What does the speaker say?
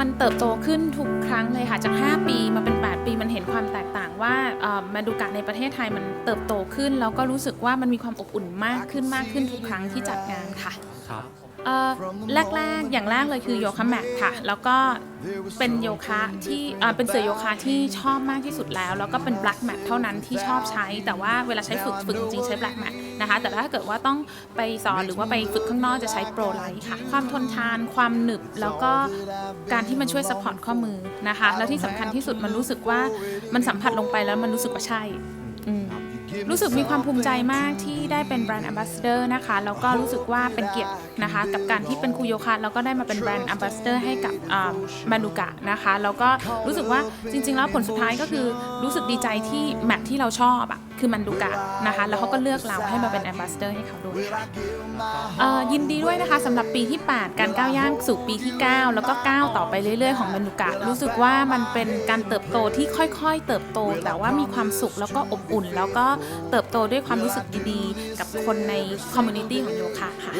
มันเติบโตขึ้นทุกครั้งเลยค่ะจาก 5 ปีมาเป็น 8 ปีมันเห็นความแตกต่างว่ามาดูกะในประเทศไทยมันเติบโตขึ้น แล้วก็รู้สึกว่ามันมีความอบอุ่นมากขึ้นมากขึ้นทุกครั้งที่จัดงานค่ะ แรกๆ อย่างแรกเลยคือโยคะแมทค่ะ แล้วก็เป็นโยคะที่เป็นเสือโยคะที่ชอบมากที่สุดแล้ว แล้วก็เป็น black mat เท่านั้นที่ชอบใช้ แต่ว่าเวลาใช้ฝึกฝึกจริงใช้ black mat นะคะ แต่ถ้าเกิดว่าต้องไปสอนหรือว่าไปฝึกข้างนอกจะใช้ pro light ค่ะ ความทนทาน ความหนึบ แล้วก็การที่มันช่วย support ข้อมือนะคะ แล้วที่สำคัญที่สุดมันรู้สึกว่ามันสัมผัสลงไปแล้วมันรู้สึกว่าใช่ อืม รู้สึกมีความภูมิใจมากที่ได้เป็นแบรนด์ a m b a s s a d o r นะคะ แล้วก็รู้สึกว่าเป็นเกียรตินะคะ กับการที่เป็นครูโยคะแล้วก็ได้มาเป็นแบรนด์ a m b a s s a d o r ให้กับมานูกะนะคะ แล้วก็รู้สึกว่าจริง ๆ แล้วผลสุดท้ายก็คือรู้สึกดีใจที่แมทที่เราชอบอะคือมันดูกะนะคะ แล้วเขาก็เลือกเราให้มาเป็น a m b a s s a d o r ให้เขาด้วยค่ะยินดีด้วยนะคะสำหรับปีที่ 8 การก้าวย่างสู่ปีที่ 9 แล้วก็ก้าวต่อไปเรื่อยๆของมานูกะ รู้สึกว่ามันเป็นการเติบโตที่ค่อยๆ เติบโต แต่ว่ามีความสุขแล้วก็อบอุ่น แล้วก็เติบโตด้วยความรู้สึกดีๆ กับคนในคอมมูนิตี้ของโยคะค่ะ